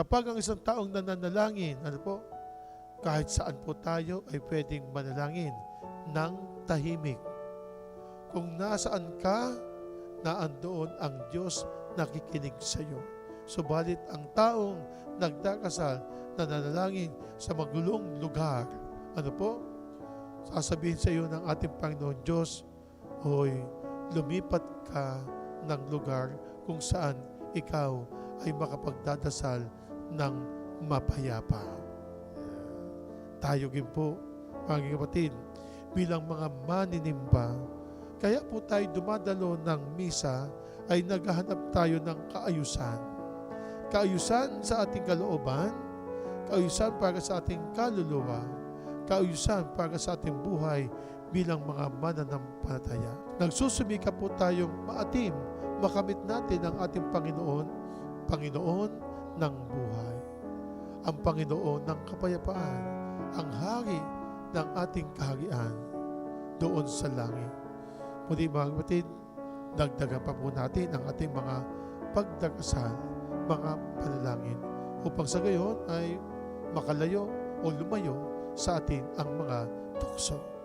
Kapag ang isang taong nananalangin, ano po, kahit saan po tayo ay pwedeng manalangin ng tahimik. Kung nasaan ka, naandoon ang Diyos nakikinig sa iyo. Subalit ang taong nagdakasal, nananalangin sa magulong lugar, ano po, sasabihin sa iyo ng ating Panginoon Diyos, Hoy, lumipat ka ng lugar kung saan ikaw ay makapagdadasal ng mapayapa. Tayo din po, mga kapatid, bilang mga maninimba, kaya po tayo dumadalo ng misa ay naghahanap tayo ng kaayusan. Kaayusan sa ating kalooban, kaayusan para sa ating kaluluwa, kaayusan para sa ating buhay bilang mga mananampalataya. Nagsusumika po tayong maatim, makamit natin ang ating Panginoon, Panginoon ng buhay. Ang Panginoon ng kapayapaan, ang hari ng ating kaharian doon sa langit. Muli mga kapatid, dagdagan pa po natin ang ating mga pagdakasal, mga panalangin upang sa gayon ay makalayo o lumayo sa atin ang mga tukso.